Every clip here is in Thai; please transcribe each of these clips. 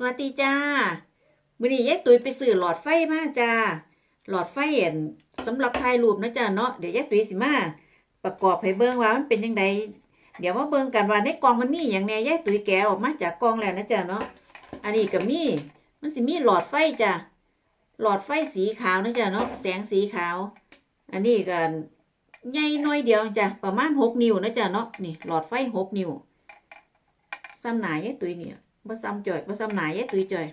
สวัสดีจ้ามื้อนี้ยายตุ๋ยไปซื้อหลอดไฟมาจ้า หลอดไฟเห็นสำหรับถ่ายรูปนะจ้าเนาะ เดี๋ยวยายตุ๋ยสิมาประกอบให้เบิ่งว่ามันเป็นจังไดเดี๋ยวมาเบิ่งกันว่าในกล่องมันมีหยังแน่ยายตุ๋ยแกออกมาจากกล่องแล้วนะจ้าเนาะ อันนี้ก็มีมันสิมีหลอดไฟจ้า หลอดไฟสีขาวนะจ้าเนาะ แสงสีขาว อันนี้ก็ใหญ่น้อยเดียวจ้ะ ประมาณหกนิ้วนะจ้าเนาะ นี่หลอดไฟหกนิ้วซ้ำหนายายตุ๋ยเนี่ย บ่ซ้ำจ่อยบ่ซ้ำหนายายตุ๋ยจ่อย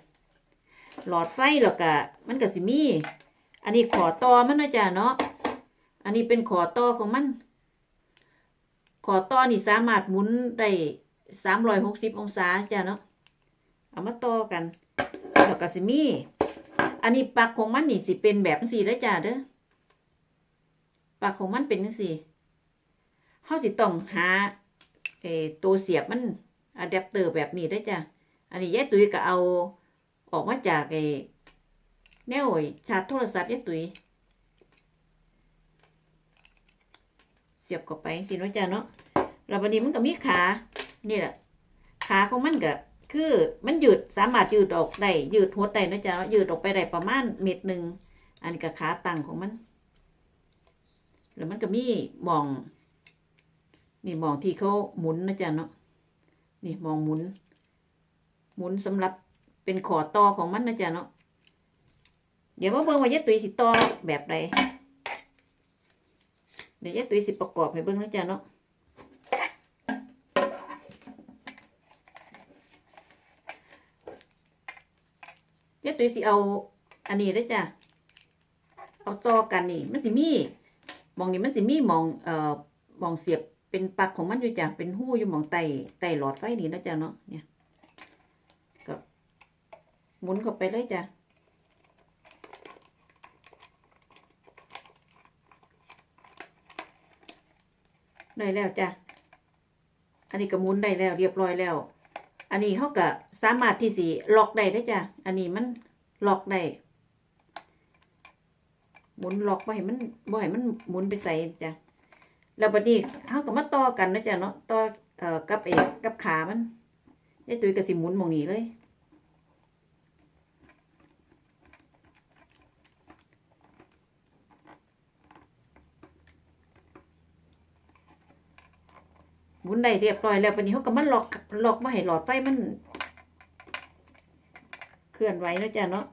หลอดไฟแล้วก็มันก็สิมี อันนี้ขอต่อมันนะจ้ะเนาะ อันนี้เป็นขอต่อของมัน ขอต่อนี่สามารถหมุนได้สามร้อยหกสิบองศาจ้ะเนาะ เอามาต่อกันแล้วก็สิมี อันนี้ปักของมันนี่สิเป็นแบบจังซี่เด้อจ้ะเด้อปักของมันเป็นจังซี่เฮาสิต้องหาเอ่อตัวเสียบมันอะแดปเตอร์แบบนี้ได้จ้ะ อันนี้ยายตุ๋ยก็เอาออกมาจากไอ้แนวไอ้ชาร์จโทรศัพท์ยายตุ๋ยเสียบเข้าไปสิเนาะจ้ะเนาะแล้วบัดนี้มันก็มีขา นี่แหละ ขาของมันก็คือมันยืดสามารถยืดออกได้ยืดหดได้นะจ้ะเนาะยืดออกไปได้ประมาณเม็ดหนึ่ง อันนี้ก็ขาตั้งของมัน แล้วมันก็มีหมอง นี่หมองที่เขาหมุนนะจ๊ะเนาะ นี่มองหมุน หมุนสำหรับเป็นขอต่อของมันนะจ๊ะเนาะเดี๋ยวมาเบิ่งว่ายายตุยสิต่อแบบใดเดี๋ยวยายตุยสิประกอบให้เบิ่งนะจ๊ะเนาะยายตุยสิเอาอันนี้ได้จ้ะเอาต่อกันนี่มันสิมีมองนี่มันสิมีมองเอ่อมองเสียบเป็นปักของมันอยู่จ้ะเป็นหู้อยู่มองไตไตหลอดไฟนี่นะจ๊ะเนาะเนี่ย หมุนเข้าไปเลยจ้ะได้แล้วจ้ะ อันนี้ก็หมุนได้แล้ว เรียบร้อยแล้ว อันนี้เขาก็สามารถที่สิล็อกได้ได้จ้ะ อันนี้มันล็อกได้ หมุนล็อกบ่ให้มันบ่ให้มันหมุนไปใส่จ้ะ แล้วบัดนี้เฮาก็มาต่อกันนะจ๊ะเนาะ ต่อเอ่อกับเอกกับขามันยายตุ้ยก็สิหมุนมองนี้เลย หมุนได้เรียบร้อยแล้วบัดนี้เฮาก็มาล็อกล็อกบ่ให้หลอดไฟมัน เคลื่อนไหวนะจ๊ะเนาะ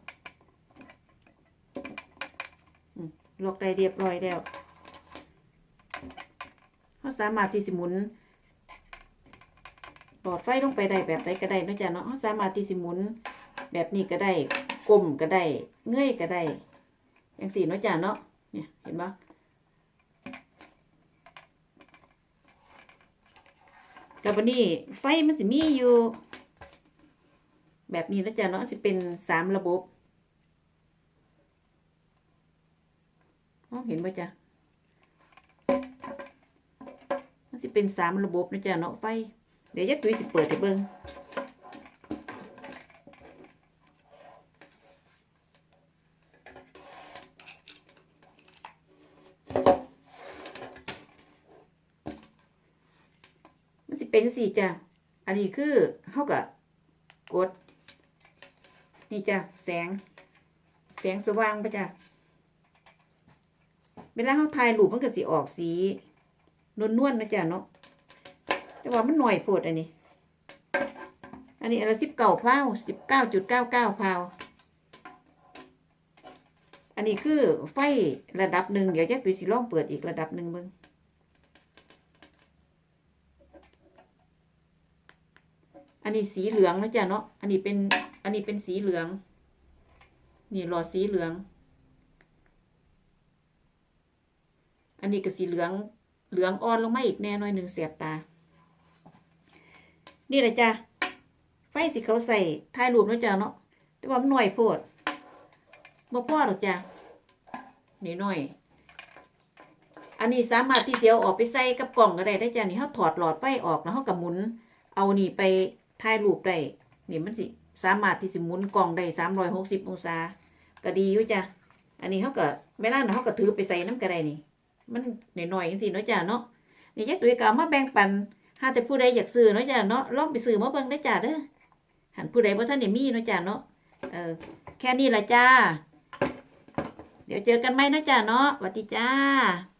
ล็อกได้เรียบร้อยแล้วเขาสามารถที่สิหมุนหลอดไฟลงไปได้แบบใดก็ได้นะจ๊ะเนาะเขาสามารถที่สิหมุนแบบนี้ก็ได้กลมก็ได้เงยก็ได้อย่างสี่นะจ๊ะเนาะเนี่ยเห็นปะ แล้ววันนี้ไฟมันสิมีอยู่ แบบนี้นะจ๊ะเนาะสิเป็นสามระบบอ๋อเห็นไหมจ๊ะมันสิเป็นสามระบบนะจ๊ะเนาะไฟ เดี๋ยวยัดตุ้ยสิเปิดให้เบิ่ง เป็นสี่จ้ะ อันนี้คือเท่ากับกด นี่จ้ะ แสง แสงสว่างไปจ้ะ เวลาเขาถ่ายรูปมันก็สิออกสีนวลนวลๆนะจ๊ะเนาะแต่ว่ามันหน่อยโพดอันนี้ อันนี้อะไรสิบเก้าพาวสิบเก้าจุดเก้าเก้าพาวอันนี้คือไฟระดับหนึ่งเดี๋ยวจะตุยสิลองเปิดอีกระดับหนึ่งเบิ่ง อันนี้สีเหลืองนะจ๊ะเนาะ อันนี้เป็น อันนี้เป็นสีเหลือง นี่หลอดสีเหลือง อันนี้ก็สีเหลือง เหลืองอ่อนลงมาอีกแน่หน่อยหนึ่งเสียบตา นี่แหละจ้ะ ไฟสิเขาใส่ถ่ายรูปนะจ้ะเนาะ แต่ว่าหน่อยโพดบ่พอหรอกจ้ะนี่หน่อย อันนี้สามารถที่เสียวออกไปใส่กับกล่องก็ได้ได้จ้ะนี่เขาถอดหลอดไฟออกแล้วเขาก็หมุนเอานี่ไป ถ่ายรูปได้นี่มันสิสามารถที่สิหมุนกล่องได้สามร้อยหกสิบองศาก็ดีอยู่จ้ะอันนี้เขาก็เวลาเขาก็ถือไปใส่น้ำกระไดนี่ มันหน่อยๆจังซี่เนาะจ้ะเนาะนี่ยายตุ้ยก็เอามาแบ่งปันหาแต่ผู้ใดอยากซื้อเนาะจ้ะเนาะลองไปซื้อมาเบิ่งได้จ้ะเด้อหันผู้ใดบ่ท่านได้มีเนาะจ้าเนาะเออแค่นี้ละจ้า เดี๋ยวเจอกันไหมนะจ้าเนาะสวัสดีจ้า